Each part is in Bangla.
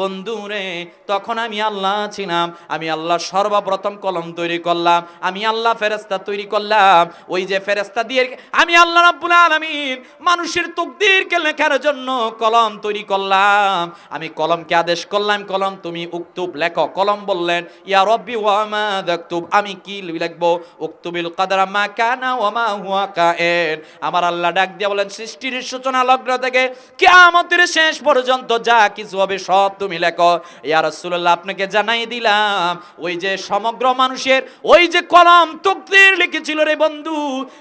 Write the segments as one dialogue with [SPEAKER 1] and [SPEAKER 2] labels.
[SPEAKER 1] বন্ধুরে তখন আমি আল্লাহ ছিলাম, আমি আল্লাহ সর্বপ্রথম কলম তৈরি করলাম, আমি আল্লাহ ফেরেস্তা তৈরি করলাম। ওই যে ফেরেস্তা দিয়ে আমি আল্লাহ রাব্বুল আলামিন মানুষের তকদিরকে লেখার জন্য কলম তৈরি করলাম। আমি কলমকে আদেশ করলাম, কলম তুমি উক্তুব লেখো, কলম বললেন, ইয়া রব্বি, ওয়া মা দাকতুব আমি কি লিখব? উক্তুবিল কাদরা মা কানা ওয়া মা হুয়া কায়েন আমার আল্লাহ ডাক দিয়ে বলেন, সৃষ্টির সূচনা লগ্ন থেকে কিয়ামতের শেষ পর্যন্ত যা কিছু হবে সব তুমি লেখো, ইয়া রাসূলুল্লাহ, আপনাকে জানাই দিলাম, ওই যে সমগ্র মানুষের, ওই যে কলম তকদির লিখেছিল রে বন্ধু,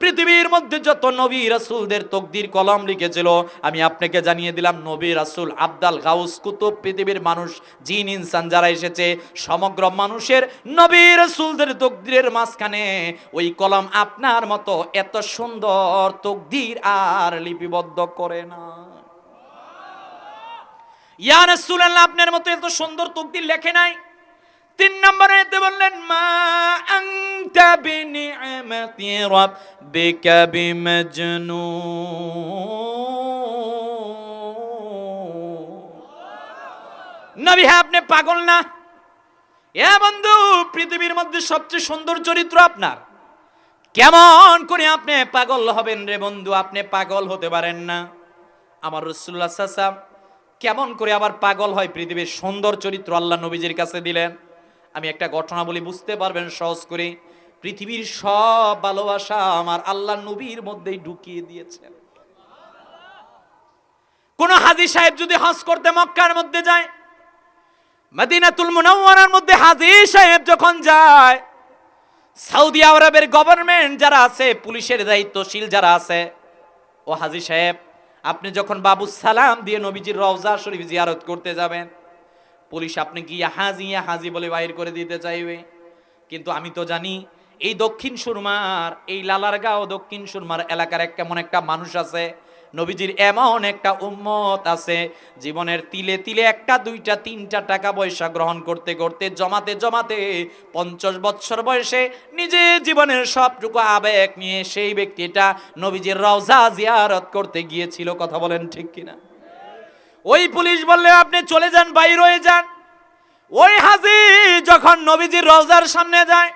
[SPEAKER 1] পৃথিবীর মধ্যে যত নবী রাসূলদের তকদির কলম লিখেছিল, আমি আপনাকে জানিয়ে দিলাম, নবী রাসূল আব্দাল গাউস কুতুব পৃথিবীর মানুষ, জিন, ইনসান যারা এসেছে, সমগ্র মানুষের নবী রাসূলদের তকদিরের মাঝখানে, ওই কলম আপনার মতো এত সুন্দর তকদির আর লিপিবদ্ধ করে না। ইয়া রাসূলুল্লাহ, আপনার মতো এত সুন্দর তকদির লেখে নাই। তিন নম্বরে এতে বললেন, মা আনতা বিনিআমাতি রাব্বিকা বিমাজনুন। নবী হ্যাঁ আপনি পাগল না? এ বন্ধু, পৃথিবীর মধ্যে সবচেয়ে সুন্দর চরিত্র আপনার। কেমন করে আপনি পাগল হবেন রে বন্ধু, আপনি পাগল হতে পারেন না। আমার রসুল্লাহ সাসাম কেমন করে আবার পাগল হয় পৃথিবীর সুন্দর চরিত্র আল্লাহ নবীজির কাছে দিলেন? আমি একটা ঘটনা বলি, বুঝতে পারবেন, সহজ করে। পৃথিবীর সব ভালোবাসা আমার আল্লাহ নবীর মধ্যেই ঢুকিয়ে দিয়েছেন কোন হাজি সাহেব যদি হজ করতে মক্কার মধ্যে যায়, মদিনাতুল মুনাওয়ারার মধ্যে হাজি সাহেব যখন যায়, সৌদি আরবের গভর্নমেন্ট যারা আছে, পুলিশের দায়িত্বশীল যারা আছে, ও হাজি সাহেব আপনি যখন বাবু সালাম দিয়ে নবীজির রওজা শরীফ জিয়ারত করতে যাবেন, পুলিশ আপনি কি হাজি হাজি বলে বাইর করে দিতে চাইবে? কিন্তু আমি তো জানি এই দক্ষিণ সুরমার, এই লালারগাঁও দক্ষিণ সুরমার এলাকার এক কেমন একটা মানুষ আছে নবীজির এমন একটা উম্মত আছে, জীবনের তিলে তিলে একটা, দুইটা, তিনটা টাকা পয়সা গ্রহণ করতে করতে, জমাতে জমাতে পঞ্চাশ বৎসর বয়সে নিজে জীবনের সবটুকু আবেগ নিয়ে সেই ব্যক্তিটা নবীজির রওজা জিয়ারত করতে গিয়েছিল। কথা বলেন ঠিক কিনা? ওই পুলিশ বললে, আপনি চলে যান, বাইর হয়ে যান। ওই হাজি যখন নবীজির রওজার সামনে যায়,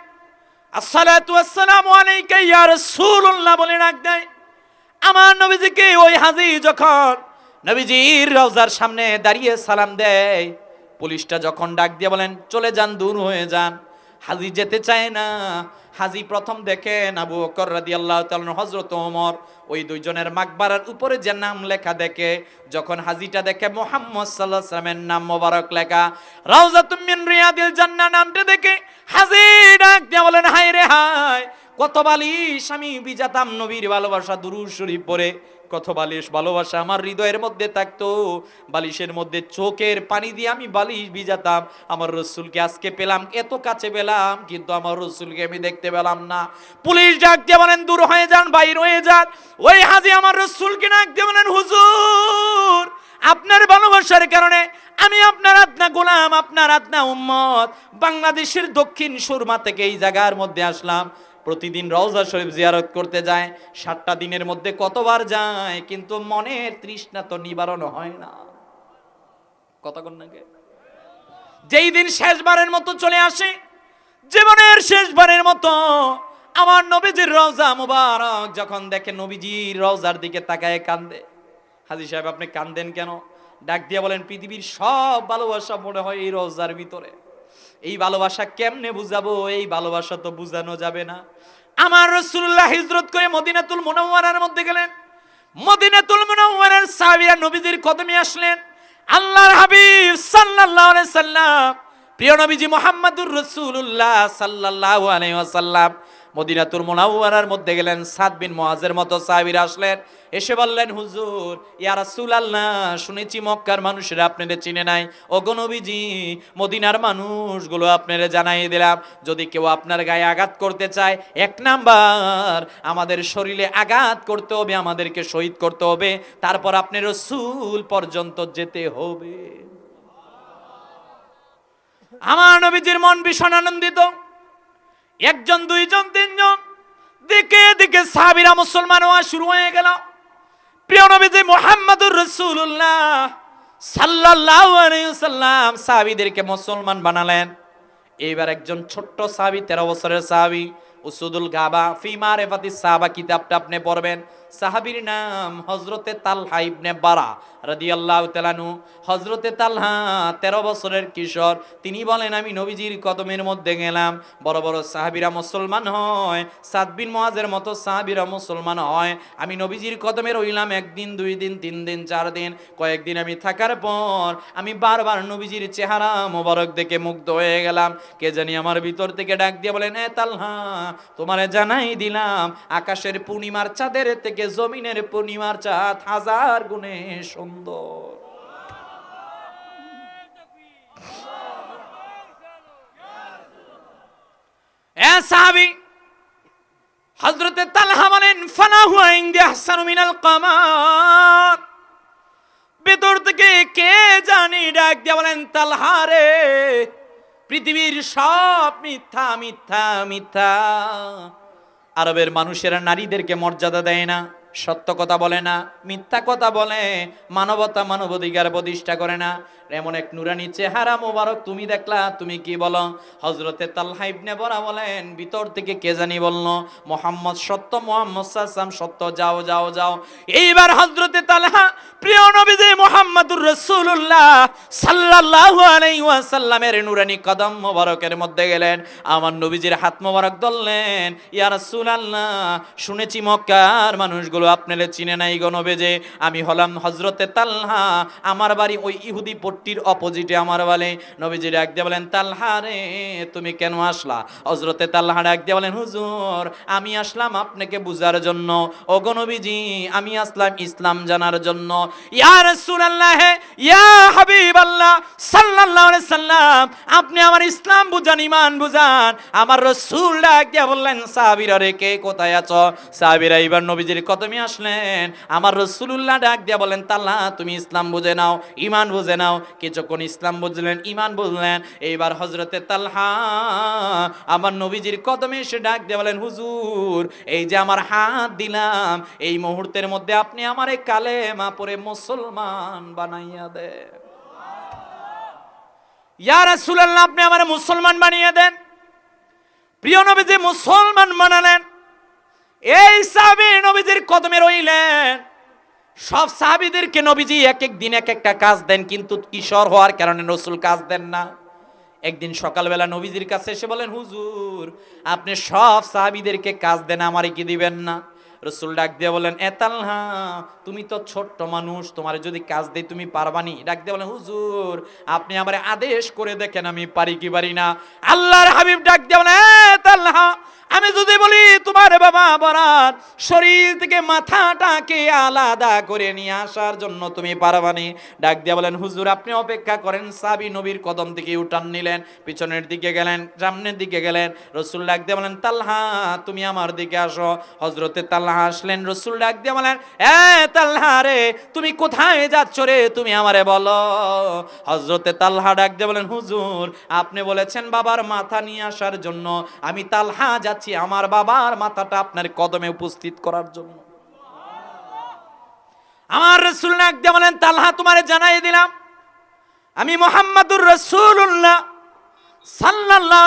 [SPEAKER 1] আসসালাতু আসসালামু আলাইকা ইয়া রাসূলুল্লাহ বলে ডাক দেয় আমার নবীজিকে ওই হাজি যখন নবীজির রওজার সামনে দাঁড়িয়ে সালাম দেয়, পুলিশটা যখন ডাক দিয়ে বলেন, চলে যান, দূর হয়ে যান। হাজি যেতে চায় না। হাজি প্রথম দেখেন আবু বকর রাদিয়াল্লাহু তাআলা হযরত ওমর, ওই দুইজনের মাকবারার উপরে যে নাম লেখা দেখে, যখন হাজিটা দেখে মোহাম্মদ সাল্লাল্লাহু আলাইহি সাল্লামের নাম মোবারক লেখা, রাউজাতুম মিন রিয়াদিল জান্নাহ নামটা দেখে হাজি ডাক দিয়ে বলেন, হায় রে হায় কত বালিশ আমি বিজাতাম নবীর ভালোবাসা দুরুদ শরীফ পরে কত বালিশ ভালোবাসা আমার হৃদয়ের মধ্যে থাকতো। বালিশের মধ্যে চোখের পানি দিয়ে আমি বালিশ বিজাতাম। আমার রসুলকে আজকে পেলাম, এত কাছে পেলাম, কিন্তু আমার রসুলকে আমি দেখতে পেলাম না। পুলিশ ডাক দিয়ে বলেন, দূর হয়ে যান, বাইর হয়ে যান। ওই হাজি আমার রসুলকে ডাক দিয়ে বলেন, হুজুর, আপনার ভালোবাসার কারণে আমি আপনার আত্মা গোলাম, আপনার আত্মা উম্মত। বাংলাদেশের দক্ষিণ সুরমা থেকে এই জায়গার মধ্যে আসলাম। প্রতিদিন রওজা শরীফ জিয়ারত করতে যায়, সাতটা দিনের মধ্যে কতবার যায়, কিন্তু মনের তৃষ্ণা তো নিবারণ হয় না। কতক্ষণ নাকি যেই দিন শেষবারের মতো চলে আসে, জীবনের শেষবারের মতো আমার নবীজির রওজা মুবারক যখন দেখে নবীজির রওজার দিকে তাকায় কান্দে। হাজি সাহেব, আপনি কান্দেন কেন? ডাক দিয়ে বলেন, পৃথিবীর সব ভালোবাসা মনে হয় এই রওজার ভিতরে। এই ভালোবাসা কেমনে বুঝাবো? এই ভালোবাসা তো বুঝানো যাবে না। আমার রসুল্লাহ হিজরত করে মদিনাতুল মুনাওয়ারার মধ্যে গেলেন। মদিনাতুল মুনাওয়ারার সাহাবিয়া নবীজির কদমে আসলেন। আল্লাহর হাবিব সাল্লাল্লাহু আলাইহি সাল্লাম প্রিয় নবীজি মুহাম্মাদুর রাসূলুল্লাহ সাল্লাল্লাহু আলাইহি ওয়াসাল্লাম মদিনাতুল মুনাওয়ারার মধ্যে গেলেন সাদ বিন মুআজের মতো সাহাবীরা আসলেন। এসে বললেন, হুজুর, ইয়া রাসূলুল্লাহ, শুনেছি মক্কার মানুষেরা আপনাদের চিনে নাই। গো মদিনার মানুষগুলো আপনারা জানাই দিলাম। যদি কেউ আপনার গায়ে আঘাত করতে চায়, এক নাম্বার, আমাদের শরীরে আঘাত করতে হবে, আমাদেরকে শহীদ করতে হবে। তারপর আপনি রসুল পর্যন্ত যেতে হবে। আমার নবীজির মন ভীষণ আনন্দিত। একজন, দুইজন, তিনজন। দিকে দিকে সাবিরা মুসলমান হওয়া শুরু হয়ে গেল। প্রিয় নবীজি মুহাম্মদুর রাসূলুল্লাহ সাল্লাল্লাহু আলাইহি সাল্লাম মুসলমান বানালেন। এইবার একজন ছোট্ট সাহাবী, তেরো বছরের সাহাবী, উসুদুল গাবা ফিমার এফাতি সাহাবা কিতাবটা আপনি পড়বেন। সাহাবীর নাম হজরতে তালহা ইবনে বারা রাদিয়াল্লাহু তাআলানু হজরতে তালহা তেরো বছরের কিশোর। তিনি বলেন, আমি নবীজির কদমের মধ্যে গেলাম। বড় বড় সাহাবীরা মুসলমান হয়, সাদ বিন মুআজের মতো সাহাবীরা মুসলমান হয়। আমি নবীজির কদমে রইলাম একদিন, দুই দিন, তিন দিন, চার দিন। কয়েকদিন আমি থাকার পর আমি বারবার নবীজির চেহারা মোবারক দেখে মুগ্ধ হয়ে গেলাম। কে জানি আমার ভিতর থেকে ডাক দিয়ে বলেন, এ তালহা, তোমারে জানাই দিলাম, আকাশের পূর্ণিমার চাঁদের থেকে জমিনের পূর্ণিমার চাঁদ হাজার গুণে সুন্দর। হজরতে তালহা বলেন ফানা হুয়া ইংদি আহসানু মিনাল কামার। ভেতর থেকে কে জানি ডাক দিয়ে বলেন, তালহা রে, পৃথিবীর সব মিথ্যা মিথ্যা মিথ্যা। আরবের মানুষেরা নারীদেরকে মর্যাদা দেয় না। সত্য কথা বলে না, মিথ্যা কথা বলে, মানবতা মানবাধিকার প্রতিষ্ঠা করে না। এমন এক নুরানি চেহারা মোবারক তুমি দেখলা, তুমি কি বলো? হজরতে তাল্হা ইবনে বরা বলেন, ভিতর থেকে কে জানি বলল, মোহাম্মদ সত্য, মোহাম্মদ সাল্লাম সত্য, যাও যাও যাও। এইবার হজরতে তালহা, প্রিয় নবীজি মোহাম্মদুর রসুল্লাহ সাল্লাল্লাহু আলাইহি ওয়াসাল্লামের নুরানি কদম মোবারকের মধ্যে গেলেন। আমার নবীজির হাত মোবারক ধরলেন, ইয়া রাসূলুল্লাহ, শুনেছি মক্কার মানুষগুলো আপনারে চিনে নাই গো নবীজি আমি হলাম হজরতে তালহা। আমার বাড়ি ওই ইহুদি পট্টির অপোজিটে আমার বাড়ি নবীজি ডাক দিয়ে বলেন, তালহা রে, তুমি কেন আসলা? হজরতে তালহা ডাক দিয়ে বলেন, হুজুর, আমি আসলাম আপনাকে বুঝার জন্য। ওগো নবীজি আমি আসলাম ইসলাম জানার জন্য। ইয়া রাসূলুল্লাহ, ইয়া হাবিবাল্লাহ, সাল্লাল্লাহু আলাইহি সাল্লাম, আপনি আমার ইসলাম বুঝান, ঈমান বুঝান। আমার রাসূল ডাক দিয়ে বললেন, সাহাবীরা রে, কে কোথায় আছো? সাহাবীরা এবার নবীজির কদমে আসলেন, আমার রাসূলুল্লাহ ডাক দিয়ে বলেন, তাল্লা, তুমি ইসলাম বুঝে নাও ইমান বুঝে নাও। কিছুক্ষণ ইসলাম বুঝলেন, ঈমান বুঝলেন। এইবার হযরতে তালহা আমার নবীজির কদমে এসে ডাক দিয়ে বলেন, হুজুর, এই যে আমার হাত দিলাম, এই মুহূর্তের মধ্যে আপনি আমারে কালেমা পরে মুসলমান বানাইয়া দেন। ইয়া রাসূলুল্লাহ, আপনি আমার মুসলমান বানিয়ে দেন। প্রিয় নবীজি, মুসলমান বানালেন। এই সাহাবী নবীজির কদমে রইলেন। সব সাহাবিদেরকে নবীজি এক এক দিন এক একটা কাজ দেন, কিন্তু কিশোর হওয়ার কারণে রসুল কাজ দেন না। একদিন সকালবেলা নবীজির কাছে এসে বলেন, হুজুর, আপনি সব সাহাবিদেরকে কাজ দেন, আমারে কি দিবেন না? রসুল ডাক দিয়ে বলেন এতালহা তুমি তো ছোট্ট মানুষ, তোমার যদি কাজ দেই তুমি পারবানি? ডাক দিয়ে বলেন, হুজুর, আপনি আমারে আদেশ করে দেখেন, আমি পারি কি পারি না? আল্লাহর হাবিব ডাক দিয়ে বলেন এতালহা আমি যদি বলি, তোমার বাবা বরাত শরীর থেকে মাথাটাকে আলাদা করে নিয়ে আসার জন্য তুমি পারবানি ডাক দিয়া বলেন, হুজুর, আপনি অপেক্ষা করেন। সাবি নবীর কদম থেকে উঠান নিলেন, পিছনের দিকে গেলেন, সামনের দিকে গেলেন। রসুল ডাক দিয়ে বলেন, তাল্হা, তুমি আমার দিকে আসো। হজরতে তাল্লাহা আসলেন, রসুল ডাক দিয়ে বলেন, এ তাল্হা রে, তুমি কোথায় যাচ্ছ রে? তুমি আমারে বলো। হজরতে তাল্হা ডাক দিয়ে বলেন, হুজুর, আপনি বলেছেন বাবার মাথা নিয়ে আসার জন্য আমি তালহা যাচ্ছি আমার বাবার মাথাটা আপনার কদমে উপস্থিত করার জন্য। আমার রসুল দিয়ে বলেন, তালহা তোমারে জানাই দিলাম। আমি মোহাম্মদুর রসুল্লাহ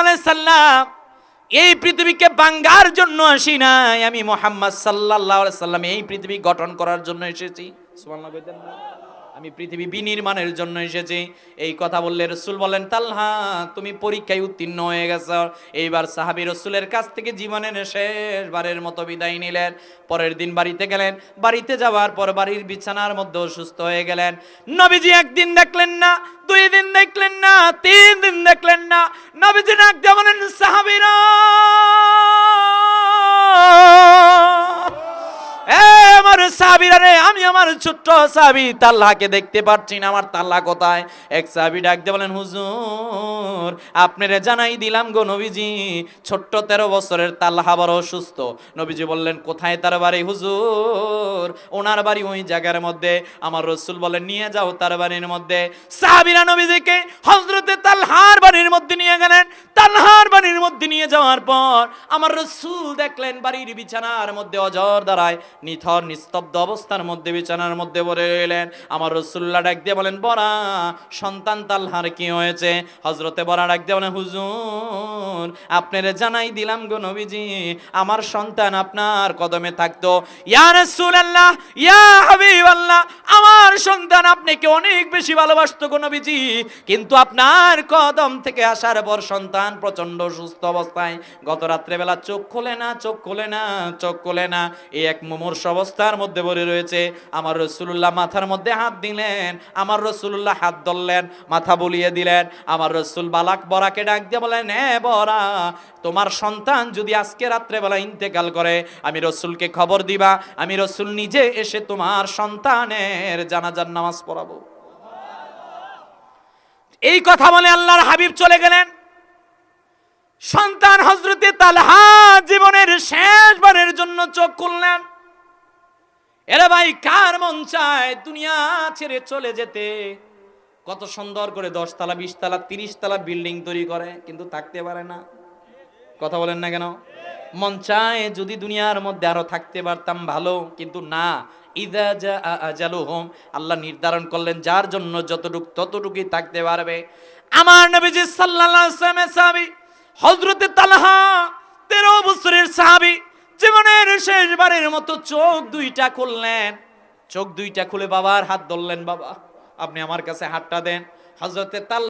[SPEAKER 1] আলাইহি সাল্লাম, এই পৃথিবীকে বাঙ্গার জন্য আসি নাই। আমি মোহাম্মদ আলাইহি সাল্লাম এই পৃথিবী গঠন করার জন্য এসেছি। না? আমি পৃথিবী বিনির্মাণের জন্য এসেছি। এই কথা বললে রসুল বলেন, তালহা, তুমি পরীক্ষায় উত্তীর্ণ হয়ে গেছ। এইবার সাহাবি রসুলের কাছ থেকে জীবনের শেষবারের মতো বিদায় নিলেন। পরের দিন বাড়িতে গেলেন। বাড়িতে যাওয়ার পর বাড়ির বিছানার মধ্যে অসুস্থ হয়ে গেলেন। নবীজি একদিন দেখলেন না, দুই দিন দেখলেন না, তিন দিন দেখলেন না। নবীজি দিয়ে বলেন সাহাবিরা! সাবিরা রে আমি আমার ছোট্ট সাবি তাল্লাহকে দেখতে পাচ্ছি না, আমার তাল্লা কোথায়? এক সাবি ডাক বলেন, হুজুর, আপনারে জানাই দিলাম গো নবীজি, ছোট্ট তেরো বছরের তাল্লাহা বড় অসুস্থ। নবীজি বললেন, কোথায় তার বাড়ি হুজুর? ওনার বাড়ি ওই জায়গার মধ্যে। আমার রসুল বলেন, নিয়ে যাও তার বাড়ির মধ্যে। সাহাবিরা নবীজিকে হজরতে তাল্লাহার বাড়ির মধ্যে নিয়ে গেলেন। তানহার বাড়ির মধ্যে নিয়ে যাওয়ার পর আমার রসুল দেখলেন, বাড়ির বিছানার মধ্যে অজর দাঁড়ায়, নিথর, নিস্তব্ধ অবস্থার মধ্যে, বিছানার মধ্যে পড়ে রইলেন। আমার রসুল্লাহ ডাক দিয়ে বলেন বরা সন্তান তালহার কি হয়েছে? হজরতে বরা ডাক দিয়ে বলেন, হুজুর, আপনারে জানাই দিলাম গো নবীজি, আমার সন্তান আপনার কদমে থাকতো। ইয়া রাসূলুল্লাহ, ইয়া হাবিবাল্লাহ, আমার সন্তান আপনাকে অনেক বেশি ভালোবাসতো গো নবীজি। কিন্তু আপনার কদম থেকে আসার পর সন্তান প্রচণ্ড সুস্থ অবস্থায়। গত রাত্রে বেলা চোখ খোলে না, চোখ খোলে না, চোখ খোলে না। এই এক মুমূর্ষ অবস্থার মধ্যে পড়ে রয়েছে। আমার রসুল্লাহ মাথার মধ্যে হাত দিলেন, আমার রসুল্লাহ হাত ধরলেন, মাথা বলিয়ে দিলেন। আমার রসুল বালাক বরাকে ডাক দিয়ে বলেন, এ বরা, তোমার সন্তান যদি আজকে রাত্রেবেলা ইন্তেকাল করে, আমি রসুলকে খবর দিবা, আমি রসুল নিজে এসে তোমার সন্তানের জানাজার নামাজ পড়াবো। এই কথা বলে আল্লাহর হাবিব চলে গেলেন। সন্তান হজরতে তালহা জীবনের শেষবারের জন্য চোখ খুললেন। এরা ভাই, কার মন চায় দুনিয়া ছেড়ে চলে যেতে? কত সুন্দর করে দশ তালা বিশ তালা তিরিশ তালা বিল্ডিং তৈরি করে, কিন্তু থাকতে পারে না। কথা বলেন না কেন? মন চায় যদি দুনিয়ার মধ্যে আরও থাকতে পারতাম ভালো, কিন্তু না। ইদা যা আজালুহুম, আল্লাহ নির্ধারণ করলেন, যার জন্য যতটুক ততটুকুই থাকতে পারবে। আমার নবীজি সাল্লাল্লাহু আলাইহি তালহা 13 বছরের সাহাবী জীবনের শেষবারের মতো চোখ দুইটা খুললেন। চোখ দুইটা খুলে বাবার হাত ধরলেন, বাবা। আপনি আমার কাছে হাতটা দেন। হজরতে তাল